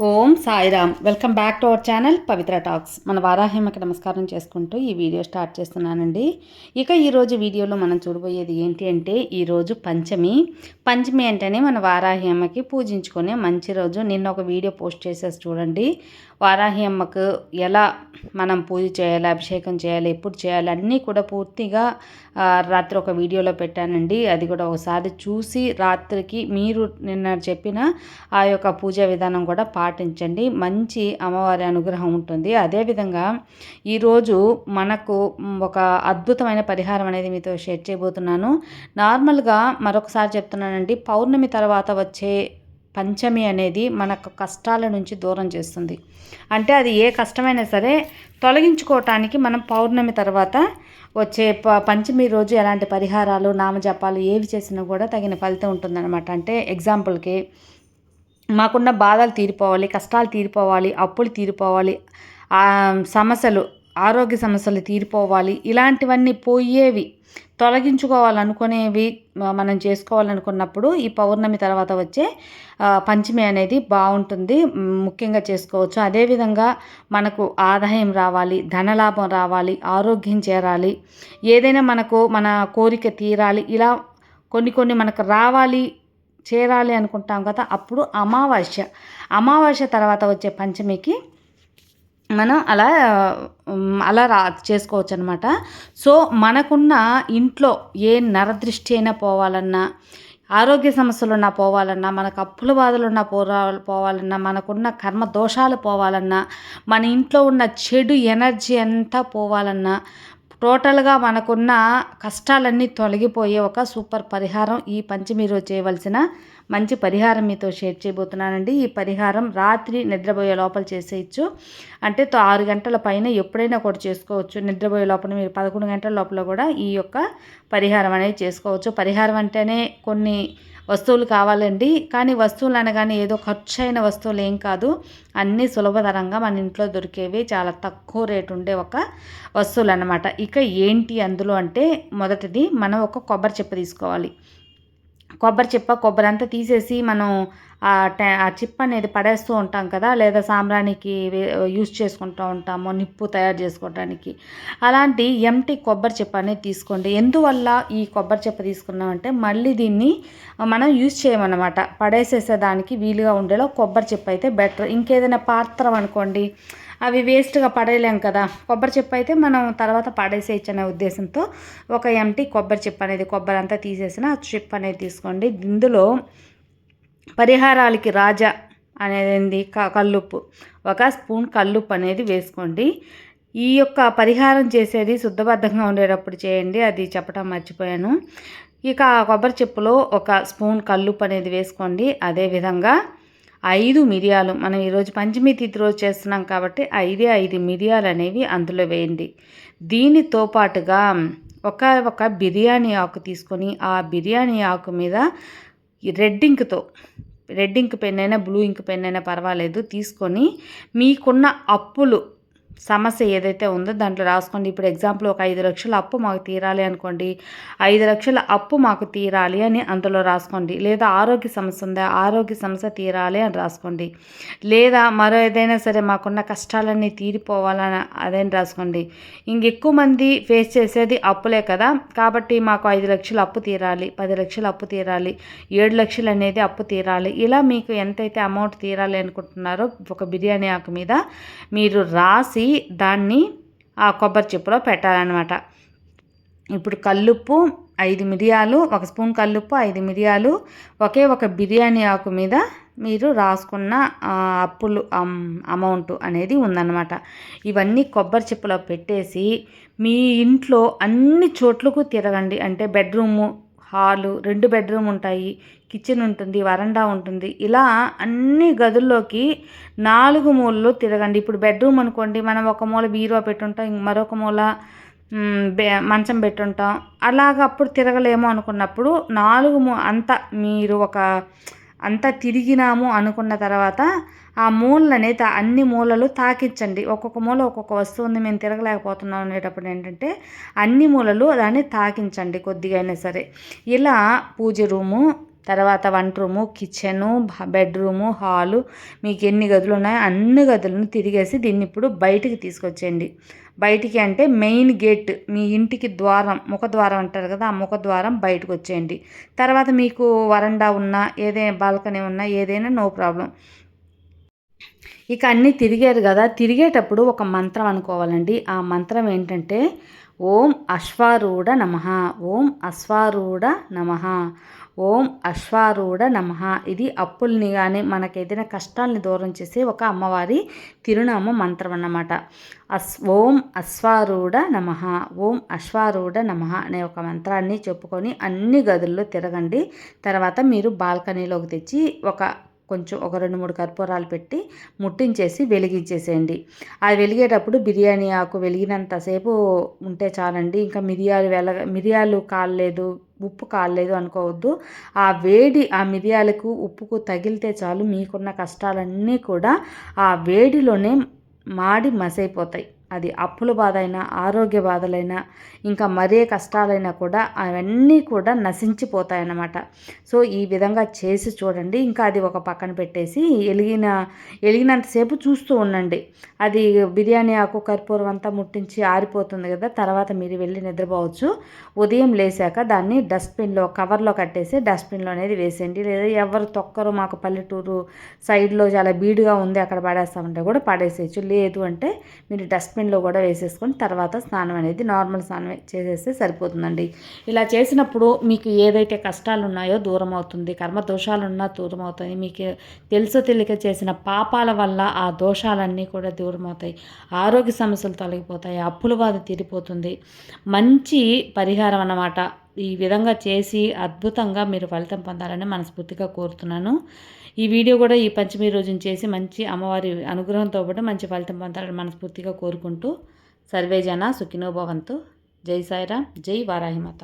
Om Sairam. Welcome back to our channel Pavitra talks. మన వారాహిమకి నమస్కారం చేసుకుంటూ ఈ వీడియో స్టార్ట్ చేస్తున్నానండి. ఇక ఈరోజు వీడియోలో మనం చూడబోయేది ఏంటి అంటే ఈరోజు పంచమి. పంచమి అంటేనే మన వారాహి అమ్మకి పూజించుకునే మంచి రోజు. నిన్న ఒక వీడియో పోస్ట్ చేసేసి చూడండి. వారాహి అమ్మకు ఎలా మనం పూజ చేయాలి అభిషేకం చేయాలి ఎప్పుడు చేయాలి అన్నీ కూడా పూర్తిగా రాత్రి ఒక వీడియోలో పెట్టానండి. అది కూడా ఒకసారి చూసి రాత్రికి మీరు నిన్న చెప్పిన ఆ యొక్క పూజా విధానం కూడా పాటించండి. మంచి అమ్మవారి అనుగ్రహం ఉంటుంది. అదేవిధంగా ఈరోజు మనకు ఒక అద్భుతమైన పరిహారం అనేది మీతో షేర్ చేయబోతున్నాను. నార్మల్గా మరొకసారి చెప్తున్నానండి. పౌర్ణమి తర్వాత వచ్చే పంచమి అనేది మనకు కష్టాల నుంచి దూరం చేస్తుంది. అంటే అది ఏ కష్టమైనా సరే తొలగించుకోవటానికి మనం పౌర్ణమి తర్వాత వచ్చే ప పంచమి రోజు ఎలాంటి పరిహారాలు నామజపాలు ఏవి చేసినా కూడా తగిన ఫలితం ఉంటుందన్నమాట. అంటే ఎగ్జాంపుల్కి మాకున్న బాధలు తీరిపోవాలి కష్టాలు తీరిపోవాలి అప్పులు తీరిపోవాలి సమస్యలు ఆరోగ్య సమస్యలు తీరిపోవాలి. ఇలాంటివన్నీ పోయేవి తొలగించుకోవాలనుకునేవి మనం చేసుకోవాలనుకున్నప్పుడు ఈ పౌర్ణమి తర్వాత వచ్చే పంచమి అనేది బాగుంటుంది. ముఖ్యంగా చేసుకోవచ్చు. అదేవిధంగా మనకు ఆదాయం రావాలి ధనలాభం రావాలి ఆరోగ్యం చేరాలి. ఏదైనా మనకు మన కోరిక తీరాలి. ఇలా కొన్ని కొన్ని మనకు రావాలి చేరాలి అనుకుంటాం కదా అప్పుడు అమావాస్య. అమావాస్య తర్వాత వచ్చే పంచమికి మనం అలా అలా రా చేసుకోవచ్చు అనమాట సో మనకున్న ఇంట్లో ఏ నరదృష్టి అయినా పోవాలన్నా ఆరోగ్య సమస్యలు ఉన్నా పోవాలన్నా మనకు అప్పుల బాధలు ఉన్నా పోరా పోవాలన్నా మనకున్న కర్మ దోషాలు పోవాలన్నా మన ఇంట్లో ఉన్న చెడు ఎనర్జీ అంతా పోవాలన్నా టోటల్గా మనకున్న కష్టాలన్నీ తొలగిపోయే ఒక సూపర్ పరిహారం ఈ పంచమి రోజు చేయవలసిన మంచి పరిహారం మీతో షేర్ చేయబోతున్నానండి. ఈ పరిహారం రాత్రి నిద్రపోయే లోపల చేసేయచ్చు అంటే తో- ఆరు గంటల పైన ఎప్పుడైనా కూడా చేసుకోవచ్చు. నిద్రపోయే లోపల మీరు పదకొండు గంటల లోపల కూడా ఈ యొక్క పరిహారం అనేది చేసుకోవచ్చు. పరిహారం అంటేనే కొన్ని వస్తువులు కావాలండి. కానీ వస్తువులు అనగానే ఏదో ఖర్చు అయిన వస్తువులు ఏం కాదు. అన్నీ సులభతరంగా మన ఇంట్లో దొరికేవి చాలా తక్కువ రేటు ఉండే ఒక వస్తువులు అన్నమాట. ఇక ఏంటి అందులో అంటే మొదటిది మనం ఒక కొబ్బరి చెప్ప తీసుకోవాలి. కొబ్బరి చిప్ప కొబ్బరి అంతా తీసేసి మనం ఆ టై ఆ చిప్ప అనేది పడేస్తూ ఉంటాం కదా లేదా సాంబ్రానికి యూజ్ యూస్ చేసుకుంటూ ఉంటాము నిప్పు తయారు చేసుకోవడానికి అలాంటి ఎంటీ కొబ్బరి చిప్ప అనేది తీసుకోండి. ఎందువల్ల ఈ కొబ్బరి చిప్ప తీసుకున్నామంటే మళ్ళీ దీన్ని మనం యూజ్ చేయమన్నమాట. పడేసేసేదానికి వీలుగా ఉండేలా కొబ్బరి చిప్ప అయితే బెటర్. ఇంకేదైనా పాత్రం అనుకోండి అవి వేస్ట్గా పడేయలేం కదా. కొబ్బరి చెప్పు అయితే మనం తర్వాత పడేసేయచ్చు అనే ఉద్దేశంతో ఒక ఎంటీ కొబ్బరి చెప్పు అనేది కొబ్బరి అంతా తీసేసిన ఆ చిప్ అనేది తీసుకోండి. ఇందులో పరిహారాలకి రాజా అనేది కల్లుప్పు. ఒక స్పూన్ కల్లుప్పు అనేది వేసుకోండి. ఈ యొక్క పరిహారం చేసేది శుద్ధబద్ధంగా ఉండేటప్పుడు చేయండి. అది చెప్పడం మర్చిపోయాను. ఇక ఆ కొబ్బరి చెప్పులో ఒక స్పూన్ కల్లుప్పు అనేది వేసుకోండి. అదేవిధంగా ఐదు మిరియాలు. మనం ఈరోజు పంచమి తిథి రోజు చేస్తున్నాం కాబట్టి ఐదే ఐదు మిరియాలు అనేవి అందులో వేయండి. దీనితో పాటుగా ఒక ఒక బిర్యానీ ఆకు తీసుకొని ఆ బిర్యానీ ఆకు మీద రెడ్ ఇంక్తో రెడ్ ఇంక్ పెన్ అయినా బ్లూ ఇంక్ పెన్ అయినా పర్వాలేదు తీసుకొని మీకున్న అప్పులు సమస్య ఏదైతే ఉందో దాంట్లో రాసుకోండి. ఇప్పుడు ఎగ్జాంపుల్ ఒక ఐదు లక్షల అప్పు మాకు తీరాలి అనుకోండి. ఐదు లక్షల అప్పు మాకు తీరాలి అని అందులో రాసుకోండి. లేదా ఆరోగ్య సమస్య ఉందా? ఆరోగ్య సమస్య తీరాలి అని రాసుకోండి. లేదా మరో ఏదైనా సరే మాకున్న కష్టాలన్నీ తీరిపోవాలని అదని రాసుకోండి. ఇంకెక్కువ మంది ఫేస్ చేసేది అప్పులే కదా. కాబట్టి మాకు ఐదు లక్షలు అప్పు తీరాలి పది లక్షలు అప్పు తీరాలి ఏడు లక్షలు అనేది అప్పు తీరాలి. ఇలా మీకు ఎంతైతే అమౌంట్ తీరాలి అనుకుంటున్నారో ఒక బిర్యానీ ఆకు మీద మీరు రాసి దాన్ని ఆ కొబ్బరి చెప్పులో పెట్టాలన్నమాట. ఇప్పుడు కల్లుప్పు ఐదు మిరియాలు ఒక స్పూన్ కల్లుప్పు ఐదు మిరియాలు ఒకే ఒక బిర్యానీ ఆకు మీద మీరు రాసుకున్న అప్పులు అమౌంట్ అనేది ఉందన్నమాట. ఇవన్నీ కొబ్బరి చెప్పులో పెట్టేసి మీ ఇంట్లో అన్ని చోట్లకు తిరగండి. అంటే బెడ్రూము హాలు రెండు బెడ్రూమ్ ఉంటాయి కిచెన్ ఉంటుంది వరండా ఉంటుంది. ఇలా అన్ని గదుల్లోకి నాలుగు మూలలు తిరగండి. ఇప్పుడు బెడ్రూమ్ అనుకోండి మనం ఒక మూల బీరువా పెట్టుంటాం మరొక మూల బె- మంచం పెట్టుంటాం. అలాగ అప్పుడు తిరగలేము అనుకున్నప్పుడు నాలుగు మూ అంత మీరు ఒక అంతా తిరిగినాము అనుకున్న తర్వాత ఆ మూలనే తా అన్ని మూలలు తాకించండి. ఒక్కొక్క మూల ఒక్కొక్క వస్తువుని మేము తిరగలేకపోతున్నాం అనేటప్పుడు ఏంటంటే అన్ని మూలలు దాన్ని తాకించండి కొద్దిగా అయినా సరే. ఇలా పూజ రూము తర్వాత వంట రూము కిచెను బెడ్రూము హాలు మీకు ఎన్ని గదులు ఉన్నాయో అన్ని గదులను తిరిగేసి దీన్ని ఇప్పుడు బయటికి తీసుకొచ్చేయండి. బయటికి అంటే మెయిన్ గేట్ మీ ఇంటికి ద్వారం ముఖ ద్వారం అంటారు కదా ఆ ముఖ ద్వారం బయటకు వచ్చేయండి. తర్వాత మీకు వరండా ఉన్నా ఏదైనా బాల్కనీ ఉన్నా ఏదైనా నో ప్రాబ్లం. ఇక అన్నీ తిరిగారు కదా తిరిగేటప్పుడు ఒక మంత్రం అనుకోవాలండి. ఆ మంత్రం ఏంటంటే ఓం అశ్వారూఢ నమ ఓం అశ్వారూఢ నమ ఓం అశ్వారూఢ నమ. ఇది అప్పుల్ని కానీ మనకి ఏదైనా కష్టాలని దూరం చేసే ఒక అమ్మవారి తిరునామ మంత్రం అన్నమాట. అస్ ఓం అశ్వారూఢ నమ ఓం అశ్వారూఢ నమ అనే ఒక మంత్రాన్ని చెప్పుకొని అన్ని గదుల్లో తిరగండి. తర్వాత మీరు బాల్కనీలోకి తెచ్చి ఒక కొంచెం ఒక రెండు మూడు కర్పూరాలు పెట్టి ముట్టించేసి వెలిగించేసేయండి. అది వెలిగేటప్పుడు బిర్యానీ ఆకు వెలిగినంతసేపు ఉంటే చాలండి. ఇంకా మిరియాలు వెల మిరియాలు కాలేదు ఉప్పు కాలేదు అనుకోవద్దు. ఆ వేడి ఆ మిరియాలకు ఉప్పుకు తగిలితే చాలు మీకున్న కష్టాలన్నీ కూడా ఆ వేడిలోనే మాడి మసైపోతాయి. అది అప్పుల బాధ అయినా ఆరోగ్య బాధలైనా ఇంకా మరే కష్టాలైనా కూడా అవన్నీ కూడా నశించిపోతాయన్నమాట. సో ఈ విధంగా చేసి చూడండి. ఇంకా అది ఒక పక్కన పెట్టేసి ఎలిగిన ఎలిగినంతసేపు చూస్తూ ఉండండి. అది బిర్యానీ ఆకు కర్పూరం అంతా ముట్టించి ఆరిపోతుంది కదా తర్వాత మీరు వెళ్ళి నిద్రపోవచ్చు. ఉదయం లేసాక దాన్ని డస్ట్బిన్లో కవర్లో కట్టేసి డస్ట్బిన్లో అనేది వేసేయండి. లేదా ఎవరు తొక్కరు మాకు పల్లెటూరు సైడ్లో చాలా బీడుగా ఉంది అక్కడ పడేస్తామంటే కూడా పడేసేయచ్చు. లేదు అంటే మీరు డస్ట్బిన్ డస్ట్బిన్లో కూడా వేసేసుకొని తర్వాత స్నానం అనేది నార్మల్ స్నానం చేసేస్తే సరిపోతుందండి. ఇలా చేసినప్పుడు మీకు ఏదైతే కష్టాలు ఉన్నాయో దూరం అవుతుంది కర్మ దోషాలు ఉన్నా దూరం అవుతుంది మీకు తెలుసో తెలియక చేసిన పాపాల వల్ల ఆ దోషాలన్నీ కూడా దూరం అవుతాయి ఆరోగ్య సమస్యలు తొలగిపోతాయి అప్పుల బాధ తీరిపోతుంది. మంచి పరిహారం అన్నమాట. ఈ విధంగా చేసి అద్భుతంగా మీరు ఫలితం పొందాలని మనస్ఫూర్తిగా కోరుతున్నాను. ఈ వీడియో కూడా ఈ పంచమి రోజున చేసి మంచి అమ్మవారి అనుగ్రహంతో పాటు మంచి ఫలితం పొందాలని మనస్ఫూర్తిగా కోరుకుంటూ సర్వేజన సుఖినోభవంతు జై సాయిరామ్ జై వారాహిమాత.